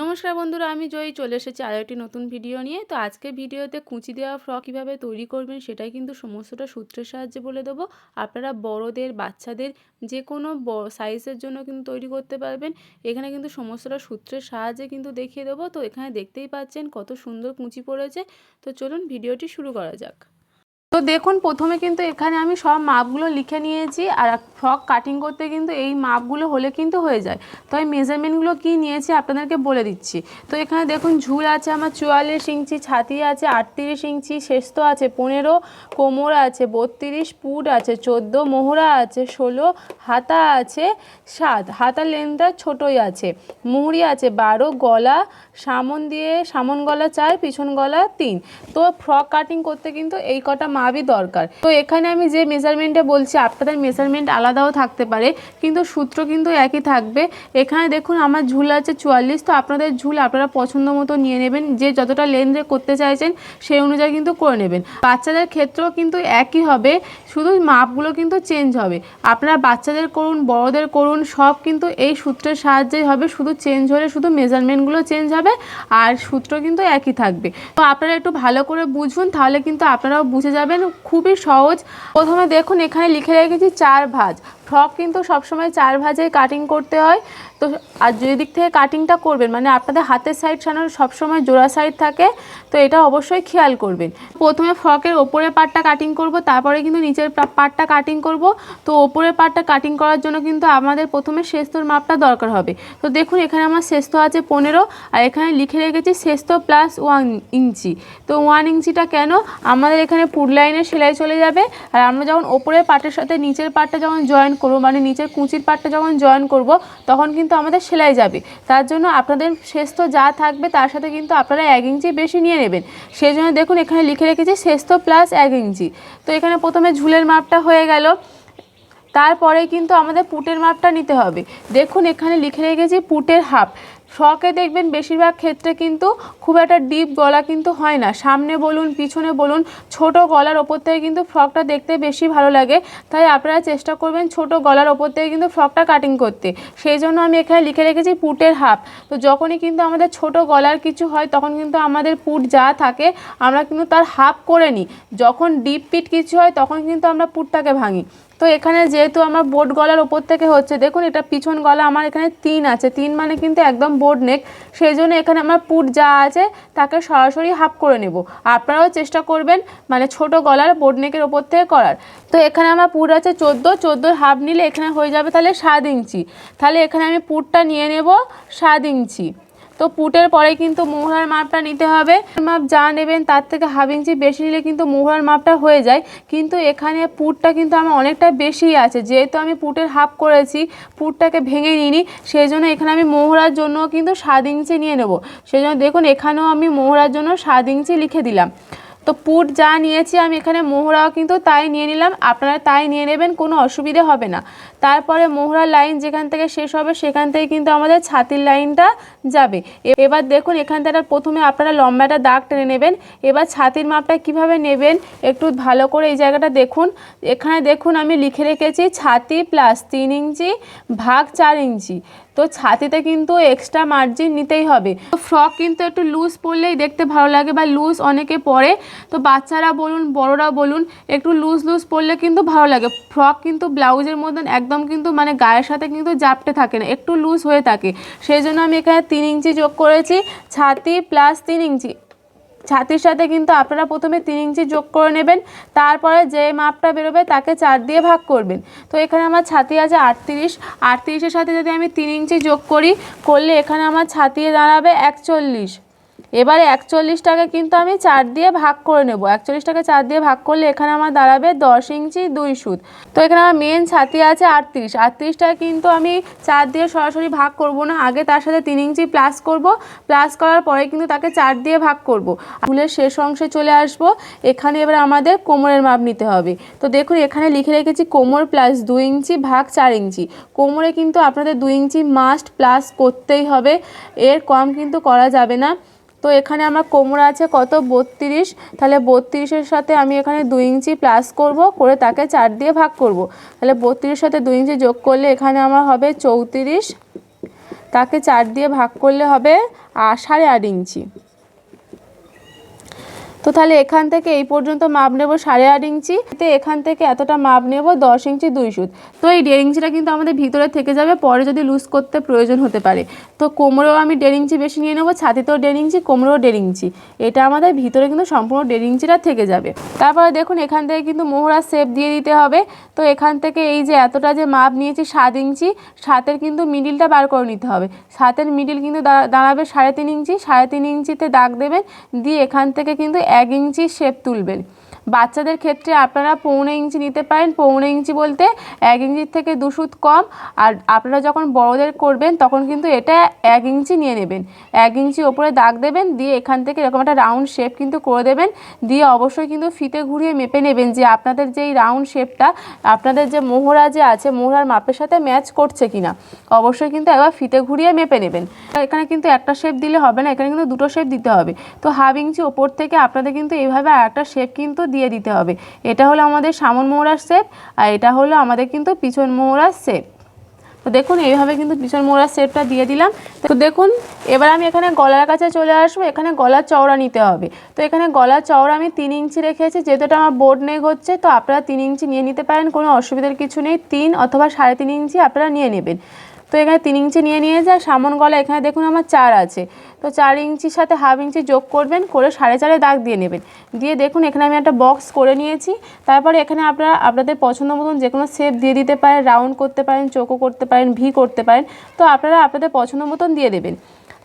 নমস্কার বন্ধুরা, আমি জয়ী, চলে এসেছি আরও একটি নতুন ভিডিও নিয়ে। তো আজকে ভিডিওতে কুচি দেওয়া ফ্রক কীভাবে তৈরি করবেন সেটাই কিন্তু সমস্তটা সূত্রের সাহায্যে বলে দেবো। আপনারা বড়দের, বাচ্চাদের যে কোনো সাইজের জন্য কিন্তু তৈরি করতে পারবেন। এখানে কিন্তু সমস্তটা সূত্রের সাহায্যে কিন্তু দেখিয়ে দেবো। তো এখানে দেখতেই পাচ্ছেন কত সুন্দর কুচি পড়েছে। তো চলুন ভিডিওটি শুরু করা যাক। তো দেখুন, প্রথমে কিন্তু এখানে আমি সব মাপগুলো লিখে নিয়েছি আর ফ্রক কাটিং করতে কিন্তু এই মাপগুলো হলে কিন্তু হয়ে যায়। তো আমি মেজারমেন্টগুলো কী নিয়েছি আপনাদেরকে বলে দিচ্ছি। তো এখানে দেখুন, ঝুল আছে আমার চুয়াল্লিশ ইঞ্চি, ছাতি আছে আটত্রিশ ইঞ্চি শেস্ত আছে পনেরো, কোমর আছে বত্রিশ, পুট আছে চোদ্দ, মোহরা আছে ষোলো, হাতা আছে সাত। হাতার লেন্থটা ছোটোই আছে। মুহুরি আছে বারো, গলা সামন দিয়ে, সামন গলা চার, পিছন গলা তিন। তো ফ্রক কাটিং করতে কিন্তু এই কটা মাপই দরকার। তো এখানে আমি যে মেজারমেন্টে বলছি, আপনাদের মেজারমেন্ট আলাদাও থাকতে পারে, কিন্তু সূত্র কিন্তু একই থাকবে। এখানে দেখুন, আমার ঝুল আছে চুয়াল্লিশ, তো আপনাদের ঝুল আপনারা পছন্দ মতো নিয়ে নেবেন। যে যতটা লেন্থে করতে চাইছেন, সেই অনুযায়ী কিন্তু করে নেবেন। বাচ্চাদের ক্ষেত্রেও কিন্তু একই হবে, শুধু মাপগুলো কিন্তু চেঞ্জ হবে। আপনারা বাচ্চাদের করুন, বড়দের করুন, সব কিন্তু এই সূত্রের সাহায্যেই হবে। শুধু চেঞ্জ হলে শুধু মেজারমেন্টগুলো চেঞ্জ হবে, আর সূত্র কিন্তু একই থাকবে। তো আপনারা একটু ভালো করে বুঝুন, তাহলে কিন্তু আপনারাও বুঝে যাবেন খুবই সহজ। প্রথমে দেখুন এখানে লিখে রেখেছি চার ভাঁজ। ফ্রক কিন্তু সবসময় চার ভাঁজে কাটিং করতে হয়। তো আর যে দিক থেকে কাটিংটা করবেন মানে আপনাদের হাতের সাইড সানার সবসময় জোড়া সাইড থাকে, তো এটা অবশ্যই খেয়াল করবেন। প্রথমে ফ্রকের ওপরের পার্টটা কাটিং করব, তারপরে কিন্তু নিচের পার্টটা কাটিং করব। তো ওপরের পার্টটা কাটিং করার জন্য কিন্তু আমাদের প্রথমে শেস্তর মাপটা দরকার হবে। তো দেখুন, এখানে আমার শেস্ত আছে পনেরো, আর এখানে লিখে রেখেছি শেস্ত প্লাস ওয়ান ইঞ্চি। তো ওয়ান ইঞ্চিটা কেন? আমাদের এখানে পুর সেলাই চলে যাবে, আর আমরা যখন ওপরের পার্টের সাথে নিচের পার্টটা যখন জয়েন করব মানে নিচের কুঁচির পাটটা যখন জয়েন করব, তখন কিন্তু আমাদের সেলাই যাবে। তার জন্য আপনাদের শেস্ত যা থাকবে তার সাথে কিন্তু আপনারা এক ইঞ্চি বেশি নিয়ে নেবেন। সেই জন্য দেখুন এখানে লিখে রেখেছি শেস্ত প্লাস এক ইঞ্চি। তো এখানে প্রথমে ঝুলের মাপটা হয়ে গেল। তারপরে কিন্তু আমাদের পুটের মাপটা নিতে হবে। দেখুন এখানে লিখে রেখেছি পুটের হাফ ফ্রকে দেখবেন বেশিরভাগ ক্ষেত্রে কিন্তু খুব একটা ডিপ গলা কিন্তু হয় না। সামনে বলুন, পিছনে বলুন, ছোট গলার ওপর থেকে কিন্তু ফ্রকটা দেখতে বেশি ভালো লাগে। তাই আপনারা চেষ্টা করবেন ছোট গলার ওপর থেকে কিন্তু ফ্রকটা কাটিং করতে। সেই জন্য আমি এখানে লিখে রেখেছি পুটের হাফ তো যখনই কিন্তু আমাদের ছোট গলার কিছু হয়, তখন কিন্তু আমাদের পুট যা থাকে, আমরা কিন্তু তার হাফ করে নিই। যখন ডিপ পিট কিছু হয়, তখন কিন্তু আমরা পুটটাকে ভাঙি। তো এখানে যেহেতু আমার বোট গলার ওপর থেকে হচ্ছে, দেখুন এটা পিছন গলা আমার এখানে তিন আছে, তিন মানে কিন্তু একদম বোর্ড নেক সেই জন্য এখানে আমার পুট যা আছে তাকে সরাসরি হাফ করে নেব। আপনারাও চেষ্টা করবেন মানে ছোট গলার বোর্ড নেকের ওপর থেকে করার। তো এখানে আমার পুট আছে চোদ্দ, চোদ্দোর হাফ নিলে এখানে হয়ে যাবে তাহলে সাত ইঞ্চি। তাহলে এখানে আমি পুটটা নিয়ে নেব সাত ইঞ্চি। তো পুটের পরে কিন্তু মোহরার মাপটা নিতে হবে। মাপ যা নেবেন তার থেকে হাফ ইঞ্চি বেশি নিলে কিন্তু মোহরার মাপটা হয়ে যায়। কিন্তু এখানে পুটটা কিন্তু আমার অনেকটা বেশি আছে। যেহেতু আমি পুটের হাফ করেছি, পুটটাকে ভেঙে নিইনি সেই জন্য এখানে আমি মোহরার জন্য কিন্তু সাত ইঞ্চি নিয়ে নেব। সেই জন্য দেখুন, এখানেও আমি মোহরার জন্য সাত ইঞ্চি লিখে দিলাম। তো পুট যা নিয়েছি আমি এখানে মোহরাও কিন্তু তাই নিয়ে নিলাম। আপনারা তাই নিয়ে নেবেন, কোনো অসুবিধে হবে না। তারপরে মোহরার লাইন যেখান থেকে শেষ হবে, সেখান থেকে কিন্তু আমাদের ছাতির লাইনটা যাবে। এবার দেখুন, এখান থেকে প্রথমে আপনারা লম্বাটা দাগ টেনে নেবেন। এবার ছাতির মাপটা কীভাবে নেবেন, একটু ভালো করে এই জায়গাটা দেখুন। এখানে দেখুন, আমি লিখে রেখেছি, ছাতি প্লাস তিন ইঞ্চি ভাগ চার ইঞ্চি। তো ছাতিতে কিন্তু এক্সট্রা মার্জিন নিতেই হবে। তো ফ্রক কিন্তু একটু লুজ পরলেই দেখতে ভালো লাগে বা লুজ অনেকে পরে। তো বাচ্চারা বলুন, বড়রা বলুন, একটু লুজ লুজ পরলে কিন্তু ভালো লাগে। ফ্রক কিন্তু ব্লাউজের মতন একদম কিন্তু মানে গায়ের সাথে কিন্তু জাপটে থাকে না, একটু লুজ হয়ে থাকে। সেই জন্য আমি এখানে তিন ইঞ্চি যোগ করেছি, ছাতি প্লাস তিন ইঞ্চি। ছাতির সাথে কিন্তু আপনারা প্রথমে তিন ইঞ্চি যোগ করে নেবেন, তারপরে যে মাপটা বেরোবে তাকে চার দিয়ে ভাগ করবেন। তো এখানে আমার ছাতি আছে আটত্রিশ, আটত্রিশের সাথে যদি আমি তিন ইঞ্চি যোগ করি, করলে এখানে আমার ছাতিয়ে দাঁড়াবে একচল্লিশ। এবারে একচল্লিশটাকে কিন্তু আমি চার দিয়ে ভাগ করে নেব। একচল্লিশটাকে চার দিয়ে ভাগ করলে এখানে আমার দাঁড়াবে দশ ইঞ্চি দুই সুদ তো এখানে আমার মেন ছাতি আছে আটত্রিশ। আটত্রিশটাকে কিন্তু আমি চার দিয়ে সরাসরি ভাগ করব না। আগে তার সাথে তিন ইঞ্চি প্লাস করব। প্লাস করার পরে কিন্তু তাকে চার দিয়ে ভাগ করব। ফুলের শেষ অংশে চলে আসব। এখানে এবার আমাদের কোমরের মাপ নিতে হবে। তো দেখুন, এখানে লিখে রেখেছি কোমর প্লাস দুই ইঞ্চি ভাগ চার ইঞ্চি। কোমরে কিন্তু আপনাদের দুই ইঞ্চি মাস্ট প্লাস করতেই হবে। এর কম কিন্তু করা যাবে না। তো এখানে আমার কোমর আছে কত? বত্রিশ। তাহলে বত্রিশের সাথে আমি এখানে দুই ইঞ্চি প্লাস করব, করে তাকে চার দিয়ে ভাগ করব। তাহলে বত্রিশের সাথে দুই ইঞ্চি যোগ করলে এখানে আমার হবে চৌত্রিশ। তাকে চার দিয়ে ভাগ করলে হবে সাড়ে আট ইঞ্চি। তো তাহলে এখান থেকে এই পর্যন্ত মাপ নেব সাড়ে আট ইঞ্চি। তো এখান থেকে এতটা মাপ নেব দশ ইঞ্চি, দুই সুত। তো এই দেড় ইঞ্চিটা কিন্তু আমাদের ভিতরে থেকে যাবে, পরে যদি লুজ করতে প্রয়োজন হতে পারে। তো কোমরেও আমি দেড় ইঞ্চি বেশি নিয়ে নেব, ছাতিতেও দেড় ইঞ্চি, কোমরেও দেড় ইঞ্চি। এটা আমাদের ভিতরে কিন্তু সম্পূর্ণ দেড় ইঞ্চিটা থেকে যাবে। তারপরে দেখুন, এখান থেকে কিন্তু মোহরা শেপ দিয়ে দিতে হবে। তো এখান থেকে এই যে এতটা যে মাপ নিয়েছি সাত ইঞ্চি, সাতের কিন্তু মিডিলটা বার করে নিতে হবে। সাতের মিডিল কিন্তু দাঁড়াবে সাড়ে তিন ইঞ্চি, সাড়ে তিন ইঞ্চিতে দাগ দেবেন। দিয়ে এখান থেকে কিন্তু এক ইঞ্চি শেপ তুলবেন। বাচ্চাদের ক্ষেত্রে আপনারা পৌনে ইঞ্চি নিতে পারেন। পৌনে ইঞ্চি বলতে এক ইঞ্চির থেকে দু সুত কম। আর আপনারা যখন বড়দের করবেন, তখন কিন্তু এটা এক ইঞ্চি নিয়ে নেবেন। এক ইঞ্চি ওপরে দাগ দেবেন, দিয়ে এখান থেকে এরকম একটা রাউন্ড শেপ কিন্তু করে দেবেন। দিয়ে অবশ্যই কিন্তু ফিতে ঘুরিয়ে মেপে নেবেন যে আপনাদের যে এই রাউন্ড শেপটা, আপনাদের যে মোহরা যে আছে, মোহরার মাপের সাথে ম্যাচ করছে কিনা, অবশ্যই কিন্তু একবার ফিতে ঘুরিয়ে মেপে নেবেন। এখানে কিন্তু একটা শেপ দিলে হবে না, এখানে কিন্তু দুটো শেপ দিতে হবে। তো হাফ ইঞ্চি ওপর থেকে আপনাদের কিন্তু এইভাবে আর একটা শেপ কিন্তু দিয়ে দিতে হবে। এটা হলো আমাদের সামন মোহরার শেপ আর এটা হলো আমাদের কিন্তু পিছন মোহরার শেপ তো দেখুন, এইভাবে কিন্তু পিছন মোড়ার সেটটা দিয়ে দিলাম। তো দেখুন, এবার আমি এখানে গলার কাছে চলে আসব। এখানে গলার চওড়া নিতে হবে। তো এখানে গলার চওড়া আমি তিন ইঞ্চি রেখেছি। যেহেতু এটা আমার বোর্ড নেক হচ্ছে, তো আপনারা তিন ইঞ্চি নিয়ে নিতে পারেন। কোনো অসুবিধার কিছু নেই। তিন অথবা সাড়ে তিন ইঞ্চি আপনারা নিয়ে নেবেন। তো এখানে তিন ইঞ্চি নিয়ে নিয়ে যায় সামন গলা এখানে দেখুন আমার চার আছে। তো চার ইঞ্চির সাথে হাফ ইঞ্চি যোগ করবেন, করে সাড়ে চারে দাগ দিয়ে নেবেন। দিয়ে দেখুন, এখানে আমি একটা বক্স করে নিয়েছি। তারপরে এখানে আপনারা, আপনাদের পছন্দ মতন যে কোনো শেপ দিয়ে দিতে পারেন, রাউন্ড করতে পারেন চোখো করতে পারেন, ভি করতে পারেন। তো আপনারা আপনাদের পছন্দ মতন দিয়ে দেবেন।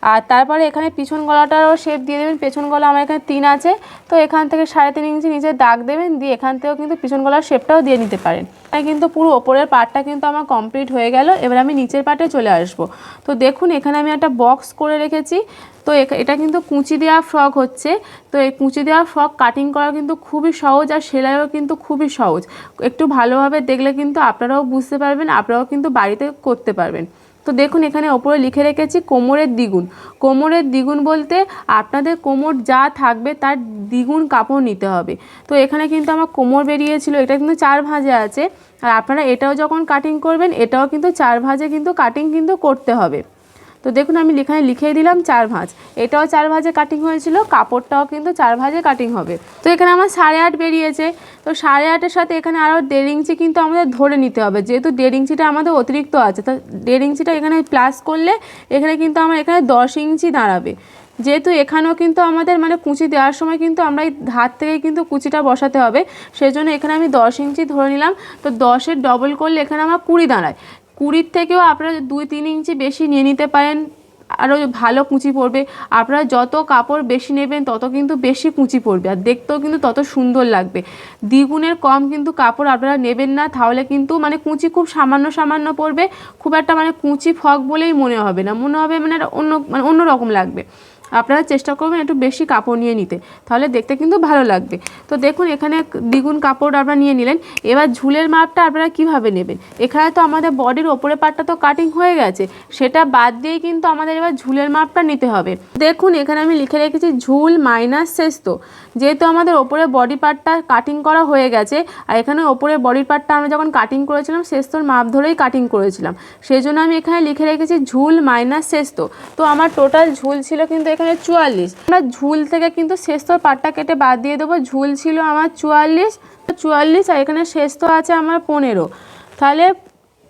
আর তারপরে এখানে পিছন গলাটারও শেপ দিয়ে দেবেন। পেছন গলা আমার এখানে তিন আছে। তো এখান থেকে সাড়ে তিন ইঞ্চি নিচে দাগ দেবেন। দিয়ে এখান থেকেও কিন্তু পিছন গলার শেপটাও দিয়ে নিতে পারেন। তাই কিন্তু পুরো ওপরের পার্টটা কিন্তু আমার কমপ্লিট হয়ে গেল। এবার আমি নিচের পার্টে চলে আসব। তো দেখুন, এখানে আমি একটা বক্স করে রেখেছি। তো এটা কিন্তু কুঁচি দেওয়া ফ্রক হচ্ছে। তো এই কুঁচি দেওয়া ফ্রক কাটিং করা কিন্তু খুবই সহজ আর সেলাইও কিন্তু খুবই সহজ। একটু ভালোভাবে দেখলে কিন্তু আপনারাও বুঝতে পারবেন, আপনারাও কিন্তু বাড়িতে করতে পারবেন। তো দেখুন, এখানে ওপরে লিখে রেখেছি কোমরের দ্বিগুণ। কোমরের দ্বিগুণ বলতে আপনাদের কোমর যা থাকবে তার দ্বিগুণ কাপড় নিতে হবে। তো এখানে কিন্তু আমার কোমর বেরিয়েছিল, এটা কিন্তু চার ভাঁজে আছে। আর আপনারা এটাও যখন কাটিং করবেন, এটাও কিন্তু চার ভাঁজে কিন্তু কাটিং কিন্তু করতে হবে। তো দেখুন, আমি এখানে লিখে দিলাম চার ভাঁজ। এটাও চার ভাঁজে কাটিং হয়েছিল, কাপড়টাও কিন্তু চার ভাঁজে কাটিং হবে। তো এখানে আমার সাড়ে আট বেরিয়েছে। তো সাড়ে আটের সাথে এখানে আরও দেড় ইঞ্চি কিন্তু আমাদের ধরে নিতে হবে। যেহেতু দেড় ইঞ্চিটা আমাদের অতিরিক্ত আছে, তো দেড় ইঞ্চিটা এখানে প্লাস করলে এখানে কিন্তু আমার এখানে দশ ইঞ্চি দাঁড়াবে। যেহেতু এখানেও কিন্তু আমাদের মানে কুচি দেওয়ার সময় কিন্তু আমরা এই হাত থেকে কিন্তু কুচিটা বসাতে হবে। সেজন্য এখানে আমি দশ ইঞ্চি ধরে নিলাম। তো দশের ডবল করলে এখানে আমার কুড়ি দাঁড়ায়। কুড়ির থেকেও আপনারা দুই তিন ইঞ্চি বেশি নিয়ে নিতে পারেন, আরও ভালো কুঁচি পড়বে। আপনারা যত কাপড় বেশি নেবেন, তত কিন্তু বেশি কুঁচি পড়বে আর দেখতেও কিন্তু তত সুন্দর লাগবে। দ্বিগুণের কম কিন্তু কাপড় আপনারা নেবেন না, তাহলে কিন্তু মানে কুঁচি খুব সামান্য সামান্য পড়বে, খুব একটা মানে কুঁচি ফক বলেই মনে হবে না, মনে হবে মানে অন্য মানে অন্য রকম লাগবে। আপনারা চেষ্টা করবেন একটু বেশি কাপড় নিয়ে নিতে। তাহলে দেখতে কিন্তু ভালো লাগবে। তো দেখুন, এখানে দ্বিগুণ কাপড় আপনারা নিয়ে নিলেন। এবার ঝুলের মাপটা আপনারা কীভাবে নেবেন? এখানে তো আমাদের বডির ওপরের পার্টটা তো কাটিং হয়ে গেছে। সেটা বাদ দিয়েই কিন্তু আমাদের এবার ঝুলের মাপটা নিতে হবে। দেখুন, এখানে আমি লিখে রেখেছি ঝুল মাইনাস শেস্ত যেহেতু আমাদের ওপরে বডি পার্টটা কাটিং করা হয়ে গেছে, আর এখানে ওপরে বডি পার্টটা আমরা যখন কাটিং করেছিলাম শেস্তর মাপ ধরেই কাটিং করেছিলাম। সেই জন্য আমি এখানে লিখে রেখেছি ঝুল মাইনাস শেস্ত তো। আমার টোটাল ঝুল ছিল কিন্তু এখানে চুয়াল্লিশ। আমরা ঝুল থেকে কিন্তু শেস্তর পার্টটা কেটে বাদ দিয়ে দেবো। ঝুল ছিল আমার চুয়াল্লিশ। চুয়াল্লিশ আর এখানে শেস্ত আছে আমার পনেরো। তাহলে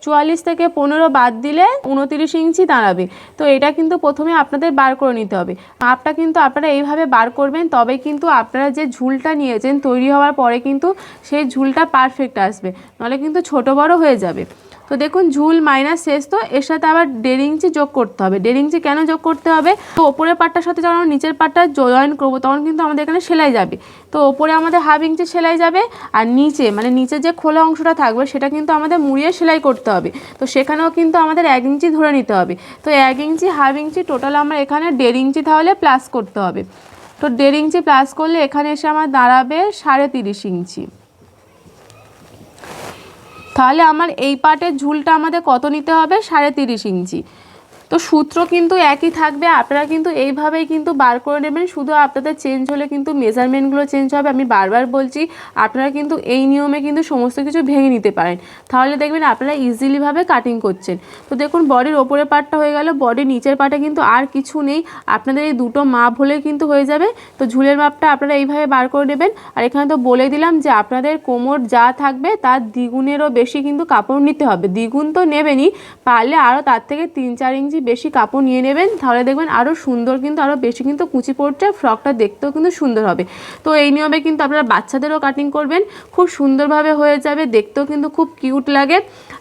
চুয়াল্লিশ থেকে পনেরো বাদ দিলে উনতিরিশ ইঞ্চি দাঁড়াবে। তো এটা কিন্তু প্রথমে আপনাদের বার করে নিতে হবে। মাপটা কিন্তু আপনারা এইভাবে বার করবেন, তবে কিন্তু আপনারা যে ঝুলটা নিয়েছেন তৈরি হওয়ার পরে কিন্তু সেই ঝুলটা পারফেক্ট আসবে। নাহলে কিন্তু ছোট বড় হয়ে যাবে। তো দেখুন, ঝুল মাইনাস শেষ, তো এর সাথে আবার দেড় ইঞ্চি যোগ করতে হবে। দেড় ইঞ্চি কেন যোগ করতে হবে? তো ওপরের পাটটার সাথে যখন আমরা নিচের পাটটা জয়েন করব, তখন কিন্তু আমাদের এখানে সেলাই যাবে। তো ওপরে আমাদের হাফ ইঞ্চি সেলাই যাবে, আর নিচে মানে নিচে যে খোলা অংশটা থাকবে, সেটা কিন্তু আমাদের মুড়িয়ে সেলাই করতে হবে। তো সেখানেও কিন্তু আমাদের এক ইঞ্চি ধরে নিতে হবে। তো এক ইঞ্চি হাফ ইঞ্চি টোটাল আমরা এখানে দেড় ইঞ্চি তাহলে প্লাস করতে হবে। তো দেড় ইঞ্চি প্লাস করলে এখানে এসে আমার দাঁড়াবে সাড়ে তিরিশ ইঞ্চি তাহলে আমার এই পাটের ঝুলটা আমাদের কত নিতে হবে? সাড়ে তিরিশ ইঞ্চি। তো সূত্র কিন্তু একই থাকবে, আপনারা কিন্তু এইভাবেই কিন্তু বার করে নেবেন। শুধু আপনাদের চেঞ্জ হলে কিন্তু মেজারমেন্টগুলো চেঞ্জ হবে। আমি বারবার বলছি, আপনারা কিন্তু এই নিয়মে কিন্তু সমস্ত কিছু ভেঙে নিতে পারেন। তাহলে দেখবেন আপনারা ইজিলিভাবে কাটিং করছেন। তো দেখুন বডির ওপরের পার্টটা হয়ে গেল। বডির নিচের পার্টে কিন্তু আর কিছু নেই। আপনাদের এই দুটো মাপ হলে কিন্তু হয়ে যাবে। তো ঝুলের মাপটা আপনারা এইভাবে বার করে নেবেন। আর এখানে তো বলে দিলাম যে, আপনাদের কোমর যা থাকবে, তার দ্বিগুণেরও বেশি কিন্তু কাপড় নিতে হবে। দ্বিগুণ তো নেবেনই। পারলে আরও তার থেকে তিন চার ইঞ্চি বেশি কাপড় নিয়ে নেবেন, তাহলে দেখবেন আরও সুন্দর কিন্তু আরও বেশি কিন্তু কুচি পড়ছে ফ্রকটা দেখতেও কিন্তু সুন্দর হবে। তো এই নিয়মে কিন্তু আপনারা বাচ্চাদেরও কাটিং করবেন, খুব সুন্দরভাবে হয়ে যাবে, দেখতেও কিন্তু খুব কিউট লাগে।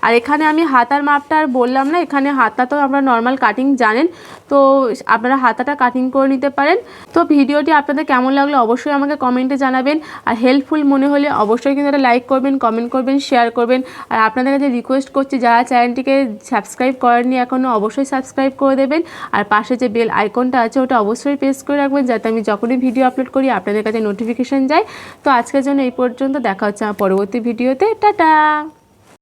আর এখানে আমি হাতার মাপটা আর বললাম না, এখানে হাতা তো আমরা নর্মাল কাটিং জানেন, তো আপনারা হাতাটা কাটিং করে নিতে পারেন। তো ভিডিওটি আপনাদের কেমন লাগল অবশ্যই আমাকে কমেন্টে জানাবেন, আর হেল্পফুল মনে হলে অবশ্যই কিন্তু একটা লাইক করবেন কমেন্ট করবেন শেয়ার করবেন। আর আপনাদের কাছে রিকোয়েস্ট করছি, যারা চ্যানেলটিকে সাবস্ক্রাইব করেননি এখনও অবশ্যই সাবস্ক্রাইব করে দেবেন। আর পাশে যে বেল আইকনটা আছে, ওটা অবশ্যই প্রেস করে রাখবেন, যাতে আমি যখনই ভিডিও আপলোড করি, আপনাদের কাছে নোটিফিকেশান যায়। তো আজকের জন্য এই পর্যন্ত, দেখা হচ্ছে আমার পরবর্তী ভিডিওতে টাটা!